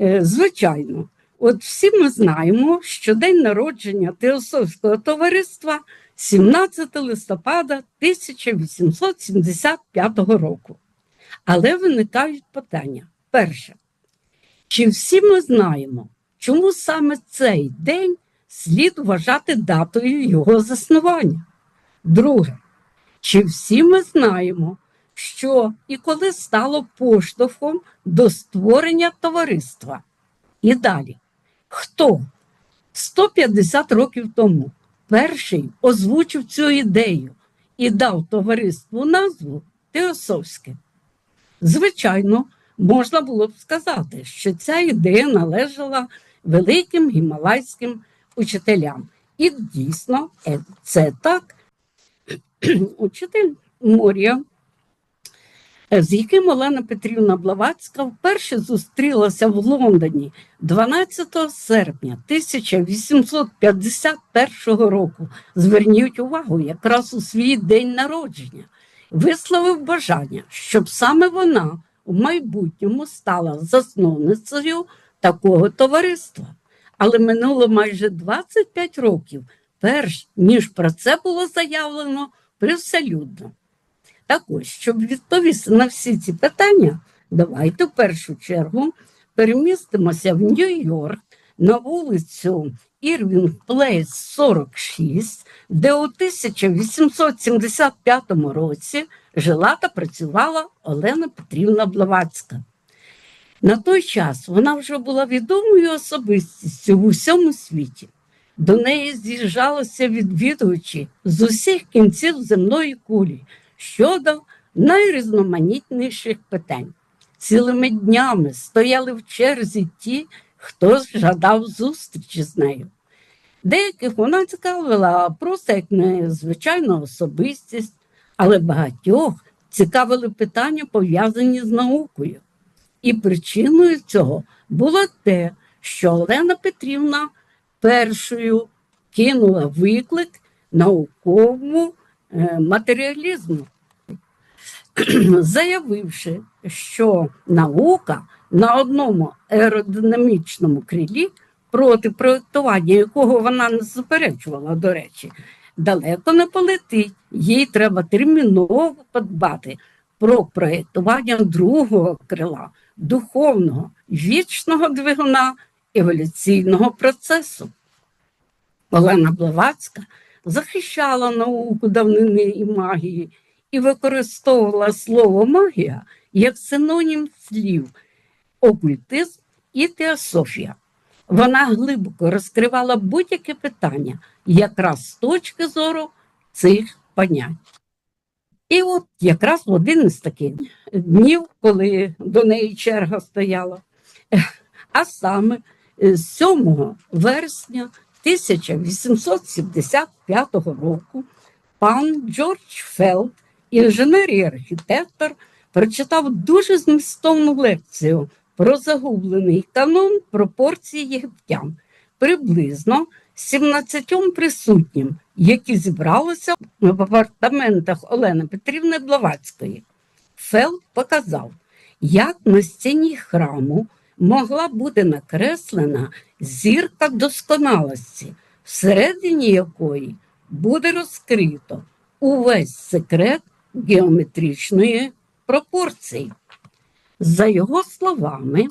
Е, Звичайно, от всі ми знаємо, що день народження Теософського товариства 17 листопада 1875 року. Але виникають питання. Перше, чи всі ми знаємо, чому саме цей день слід вважати датою його заснування? Друге, чи всі ми знаємо, що і коли стало поштовхом до створення товариства? І далі, хто 150 років тому перший озвучив цю ідею і дав товариству назву Теософське? Звичайно, можна було б сказати, що ця ідея належала великим гімалайським учителям. І дійсно, е, це так. Учитель Морія, з яким Олена Петрівна Блаватська вперше зустрілася в Лондоні 12 серпня 1851 року. Зверніть увагу, якраз у свій день народження, висловив бажання, щоб саме вона в майбутньому стала засновницею такого товариства. Але минуло майже 25 років, перш ніж про це було заявлено привселюдно. Так ось, щоб відповісти на всі ці питання, давайте в першу чергу перемістимося в Нью-Йорк на вулицю Ірвінг Плейс 46, де у 1875 році жила та працювала Олена Петрівна Блаватська. На той час вона вже була відомою особистістю в усьому світі. До неї з'їжджалися відвідувачі з усіх кінців земної кулі щодо найрізноманітніших питань. Цілими днями стояли в черзі ті, хто жадав зустрічі з нею. Деяких вона цікавила просто як незвичайна особистість, але багатьох цікавили питання, пов'язані з наукою. І причиною цього було те, що Олена Петрівна першою кинула виклик науковому е, матеріалізму, заявивши, що наука на одному аеродинамічному крилі, проти проєктування якого вона не заперечувала, до речі, далеко не полетить. Їй треба терміново подбати про проєктування другого крила, духовного, вічного двигуна еволюційного процесу. Олена Блаватська захищала науку давнини і магії і використовувала слово магія як синонім слів окультизм і теософія. Вона глибоко розкривала будь-яке питання якраз з точки зору цих понять. І от якраз в один із таких днів, коли до неї черга стояла, а саме е, 7 вересня 1875 року пан Джордж Фелд, інженер і архітектор, прочитав дуже змістовну лекцію про загублений канон пропорції єгиптян, приблизно 17 присутнім, які зібралися в апартаментах Олени Петрівни Блаватської. Фелд показав, як на стіні храму могла бути накреслена зірка досконалості, всередині якої буде розкрито увесь секрет геометричної пропорції. За його словами,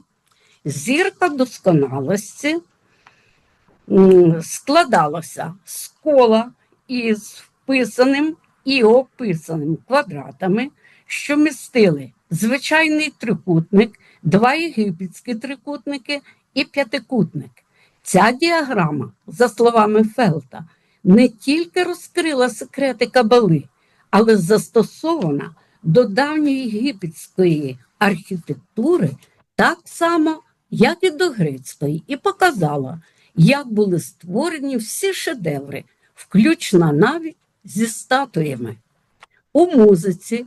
зірка досконалості складалася з кола із вписаним і описаним квадратами, що містили звичайний трикутник, два єгипетські трикутники і п'ятикутник. Ця діаграма, за словами Фелта, не тільки розкрила секрети кабали, але застосована до давньої єгипетської архітектури так само, як і до грецької, і показала, як були створені всі шедеври, включно навіть зі статуями. У музиці,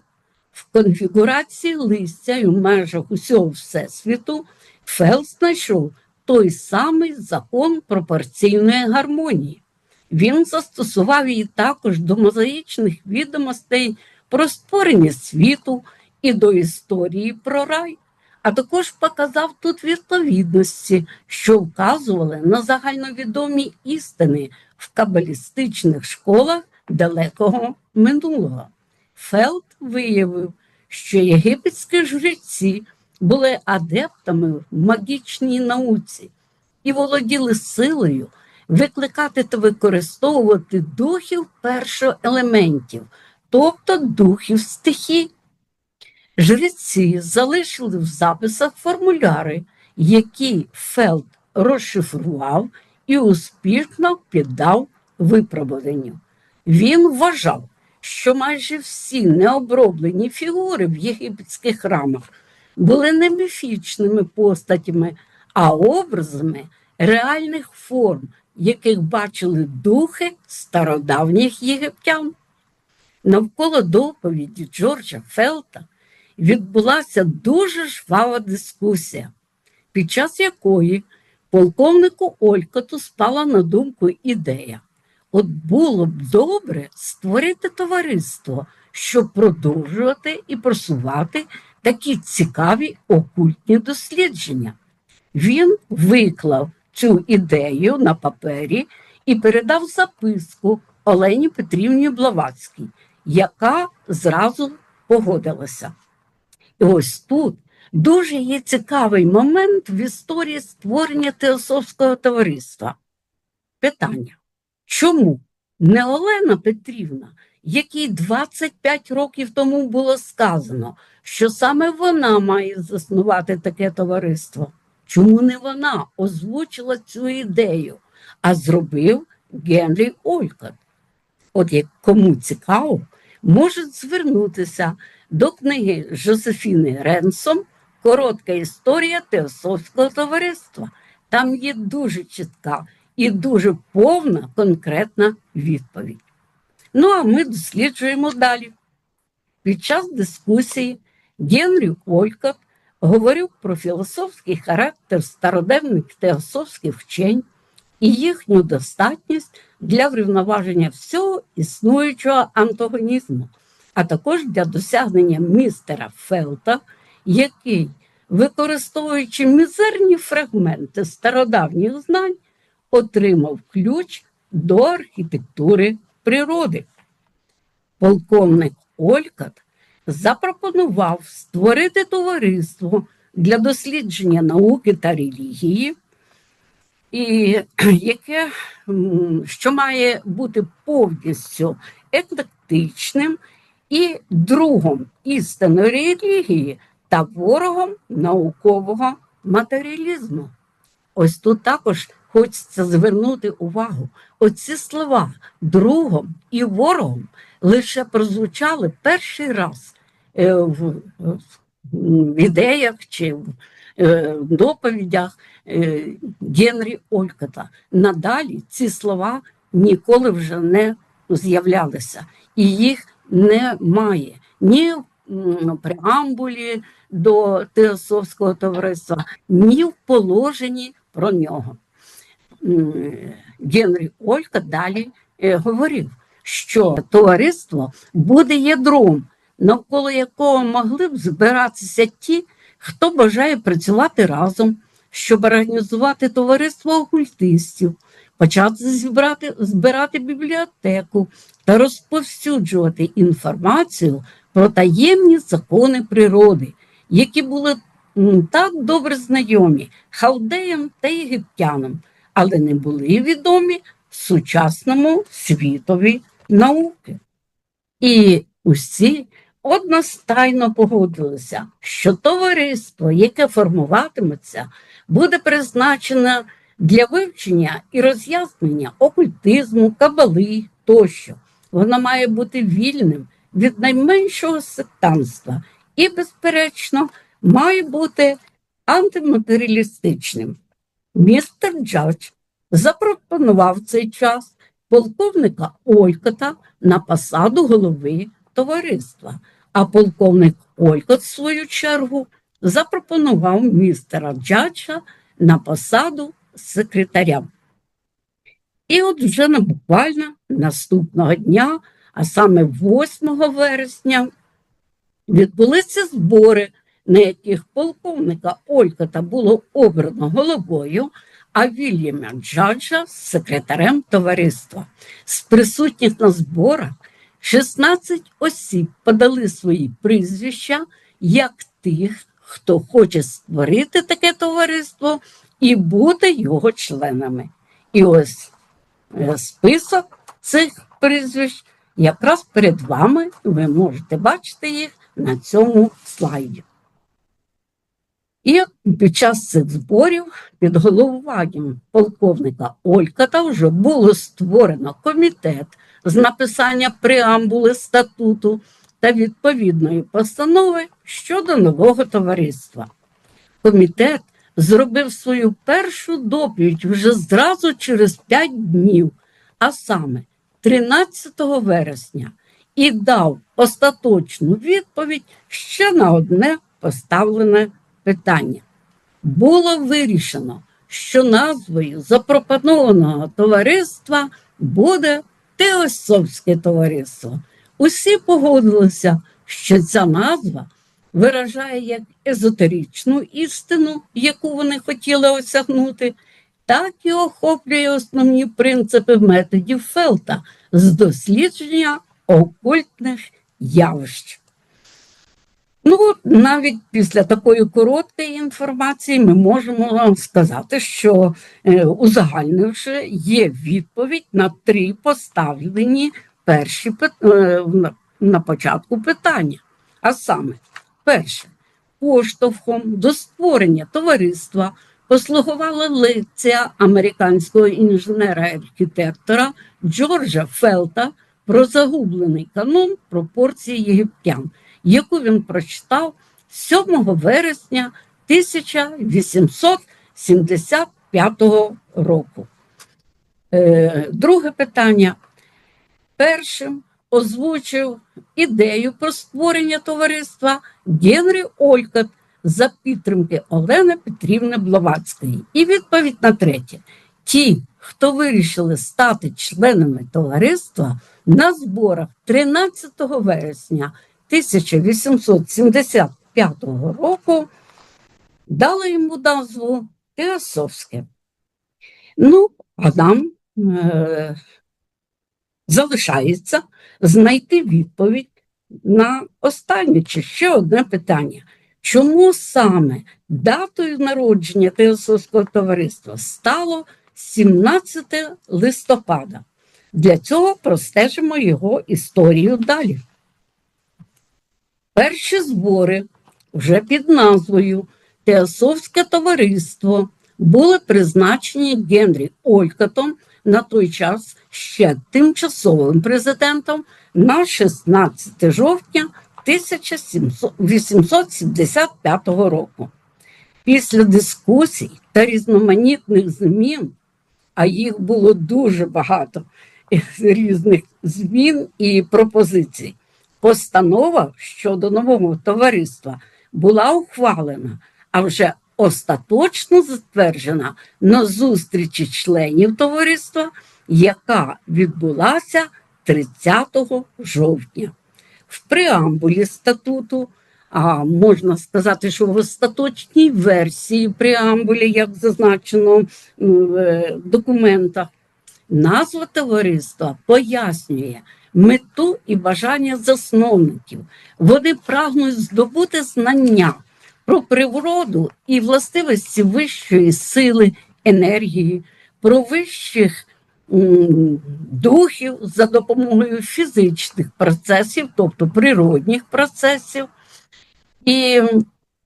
в конфігурації листя і в межах усього Всесвіту Фелл знайшов той самий закон пропорційної гармонії. Він застосував її також до мозаїчних відомостей про створення світу і до історії про рай, а також показав тут відповідності, що вказували на загальновідомі істини в кабалістичних школах далекого минулого. Фелд виявив, що єгипетські жреці були адептами в магічній науці і володіли силою викликати та використовувати духів першоелементів, тобто духів стихій. Жреці залишили в записах формуляри, які Фелд розшифрував і успішно піддав випробуванню. Він вважав, що майже всі необроблені фігури в єгипетських храмах були не міфічними постатями, а образами реальних форм, яких бачили духи стародавніх єгиптян. Навколо доповіді Джорджа Фелта відбулася дуже жвава дискусія, під час якої полковнику Олькоту спала на думку ідея. От було б добре створити товариство, щоб продовжувати і просувати такі цікаві окультні дослідження. Він виклав цю ідею на папері і передав записку Олені Петрівні Блаватській, яка зразу погодилася. І ось тут дуже є цікавий момент в історії створення Теософського товариства. Питання. Чому не Олена Петрівна, якій 25 років тому було сказано, що саме вона має заснувати таке товариство? Чому не вона озвучила цю ідею, а зробив Генрі Олькот? От як кому цікаво, можуть звернутися до книги Жозефіни Ренсом Коротка історія Теософського товариства. Там є дуже чітка і дуже повна конкретна відповідь. Ну, а ми досліджуємо далі. Під час дискусії Генрі Олькот говорив про філософський характер стародавніх теософських вчень і їхню достатність для врівноваження всього існуючого антагонізму, а також для досягнення містера Фелта, який, використовуючи мізерні фрагменти стародавніх знань, отримав ключ до архітектури природи. Полковник Олькат запропонував створити товариство для дослідження науки та релігії, і яке, що має бути повністю еклектичним і другом істинної релігії та ворогом наукового матеріалізму. Ось тут також хочеться звернути увагу. Оці слова другом і ворогом лише прозвучали перший раз в, в ідеях чи в е, доповідях е, Генрі Олькота. Надалі ці слова ніколи вже не з'являлися, і їх немає ні в преамбулі до Теософського товариства, ні в положенні про нього. Генрі Олька далі е, говорив, що товариство буде ядром, навколо якого могли б збиратися ті, хто бажає працювати разом, щоб організувати товариство окультистів, почати збирати, збирати бібліотеку та розповсюджувати інформацію про таємні закони природи, які були так добре знайомі халдеям та єгиптянам, але не були відомі сучасному світові науки. І усі одностайно погодилися, що товариство, яке формуватиметься, буде призначене для вивчення і роз'яснення окультизму, кабали тощо. Воно має бути вільним від найменшого сектанства і, безперечно, має бути антиматеріалістичним. Містер Джадж запропонував цей час полковника Олькота на посаду голови товариства, а полковник Олькот, в свою чергу, запропонував містера Джаджа на посаду секретаря. І от вже на буквально наступного дня, а саме 8 вересня, відбулися збори на яких полковника Олькота було обрано головою, а Вільяма Джаджа секретарем товариства. З присутніх на зборах 16 осіб подали свої прізвища як тих, хто хоче створити таке товариство і бути його членами. І ось е, список цих прізвищ якраз перед вами. Ви можете бачити їх на цьому слайді. І під час цих зборів під головуванням полковника Ольката вже було створено комітет з написання преамбули статуту та відповідної постанови щодо нового товариства. Комітет зробив свою першу доповідь вже зразу через 5 днів, а саме 13 вересня, і дав остаточну відповідь ще на одне поставлене питання. Було вирішено, що назвою запропонованого товариства буде Теософське товариство. Усі погодилися, що ця назва виражає як езотеричну істину, яку вони хотіли осягнути, так і охоплює основні принципи методів Фелта з дослідження окультних явищ. Ну, навіть після такої короткої інформації ми можемо сказати, що е, узагальнивши, є відповідь на три поставлені перші е, на- початку питання. А саме, перше, поштовхом до створення товариства послугувала лекція американського інженера-архітектора Джорджа Фелта про загублений канон пропорції єгиптян, яку він прочитав 7 вересня 1875 року. Е, Друге питання. Першим озвучив ідею про створення товариства Генрі Олькот за підтримки Олени Петрівни Блаватської. І відповідь на третє. Ті, хто вирішили стати членами товариства на зборах 13 вересня 1875 року, дали йому назву Теософське. Ну, а нам е, залишається знайти відповідь на останнє чи ще одне питання. Чому саме датою народження Теософського товариства стало 17 листопада? Для цього простежимо його історію далі. Перші збори вже під назвою Теософське товариство були призначені Генрі Олькотом на той час ще тимчасовим президентом на 16 жовтня 1875 року. Після дискусій та різноманітних змін, а їх було дуже багато різних змін і пропозицій, постанова щодо нового товариства була ухвалена, а вже остаточно затверджена на зустрічі членів товариства, яка відбулася 30 жовтня. В преамбулі статуту, а можна сказати, що в остаточній версії преамбулі, як зазначено в документах, назва товариства пояснює мету і бажання засновників. Вони прагнуть здобути знання про природу і властивості вищої сили, енергії, про вищих духів за допомогою фізичних процесів, тобто природних процесів. І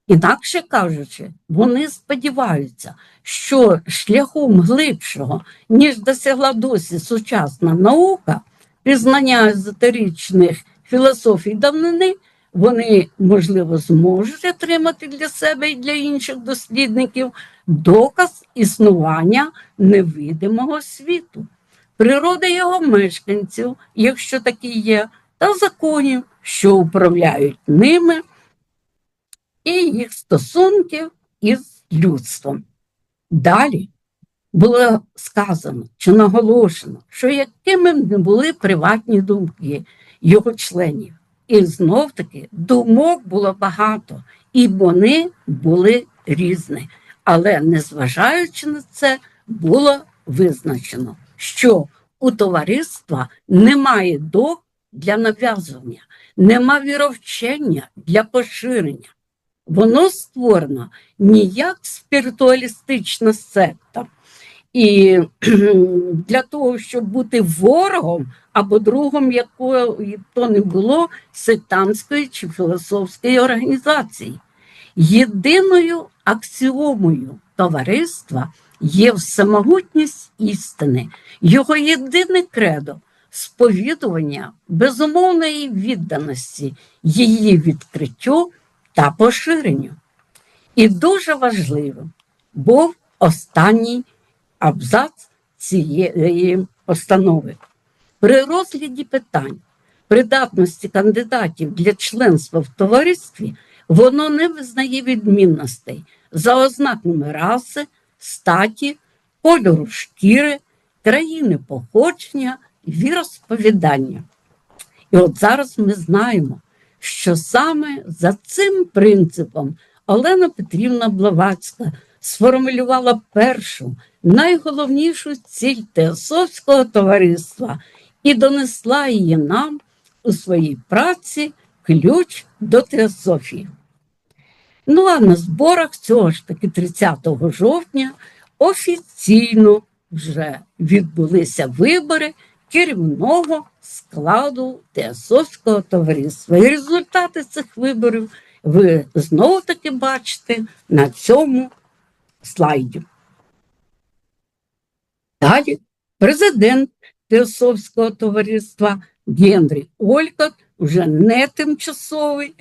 інакше кажучи, вони сподіваються, що шляхом глибшого, ніж досягла досі сучасна наука, пізнання езотеричних філософій давнини, вони, можливо, зможуть отримати для себе і для інших дослідників доказ існування невидимого світу, природи його мешканців, якщо такі є, та законів, що управляють ними, і їх стосунків із людством. Далі було сказано чи наголошено, що якими б не були приватні думки його членів. І знов таки думок було багато, і вони були різні. Але незважаючи на це, було визначено, що у товариства немає до для нав'язування, нема віровчення для поширення. Воно створено не як спіритуалістична секта, і для того, щоб бути ворогом або другом якої то не було сектантської чи філософської організації. Єдиною аксіомою товариства є всемогутність істини, його єдине кредо сповідування безумовної відданості, її відкриттю та поширенню. І дуже важливим був останній абзац цієї постанови. При розгляді питань придатності кандидатів для членства в товаристві воно не визнає відмінностей за ознаками раси, статі, кольору шкіри, країни походження, віросповідання. І от зараз ми знаємо, що саме за цим принципом Олена Петрівна Блаватська сформулювала першу найголовнішу ціль Теософського товариства і донесла її нам у своїй праці ключ до теософії. Ну а на зборах цього ж таки 30 жовтня офіційно вже відбулися вибори керівного складу Теософського товариства. І результати цих виборів ви знову таки бачите на цьому слайді. Далі президент Теософського товариства Генрі Олькот вже не тимчасовий,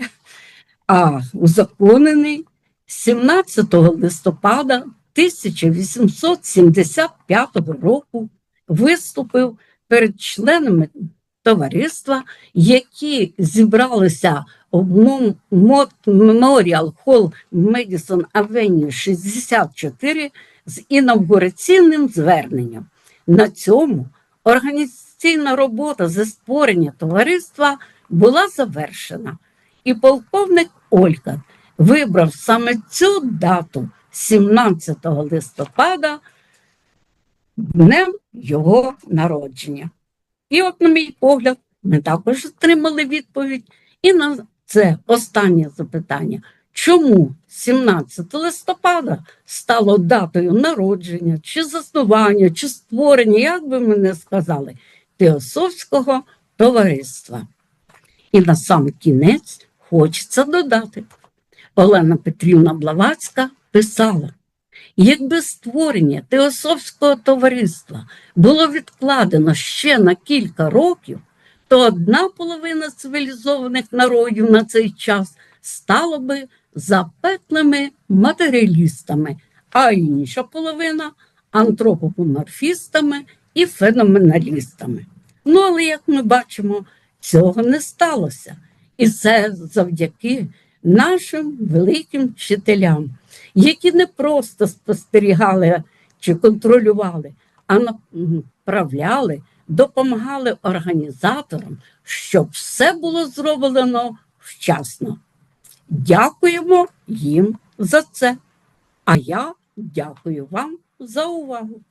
а узаконений 17 листопада 1875 року виступив перед членами товариства, які зібралися в Memorial Hall Madison Avenue 64 з інавгураційним зверненням. На цьому організаційна робота за створення товариства була завершена, і полковник Олька вибрав саме цю дату 17 листопада днем його народження. І от, на мій погляд, ми також отримали відповідь і на це останнє запитання. Чому 17 листопада стало датою народження, чи заснування, чи створення, як би ми не сказали, Теософського товариства? І на сам кінець хочеться додати. Олена Петрівна Блавацька писала: якби створення Теософського товариства було відкладено ще на кілька років, то одна половина цивілізованих народів на цей час стала би запеклими матеріалістами, а інша половина антропоморфістами і феноменалістами. Ну, але як ми бачимо, цього не сталося. І це завдяки нашим великим вчителям, які не просто спостерігали чи контролювали, а направляли, допомагали організаторам, щоб все було зроблено вчасно. Дякуємо їм за це. А я дякую вам за увагу.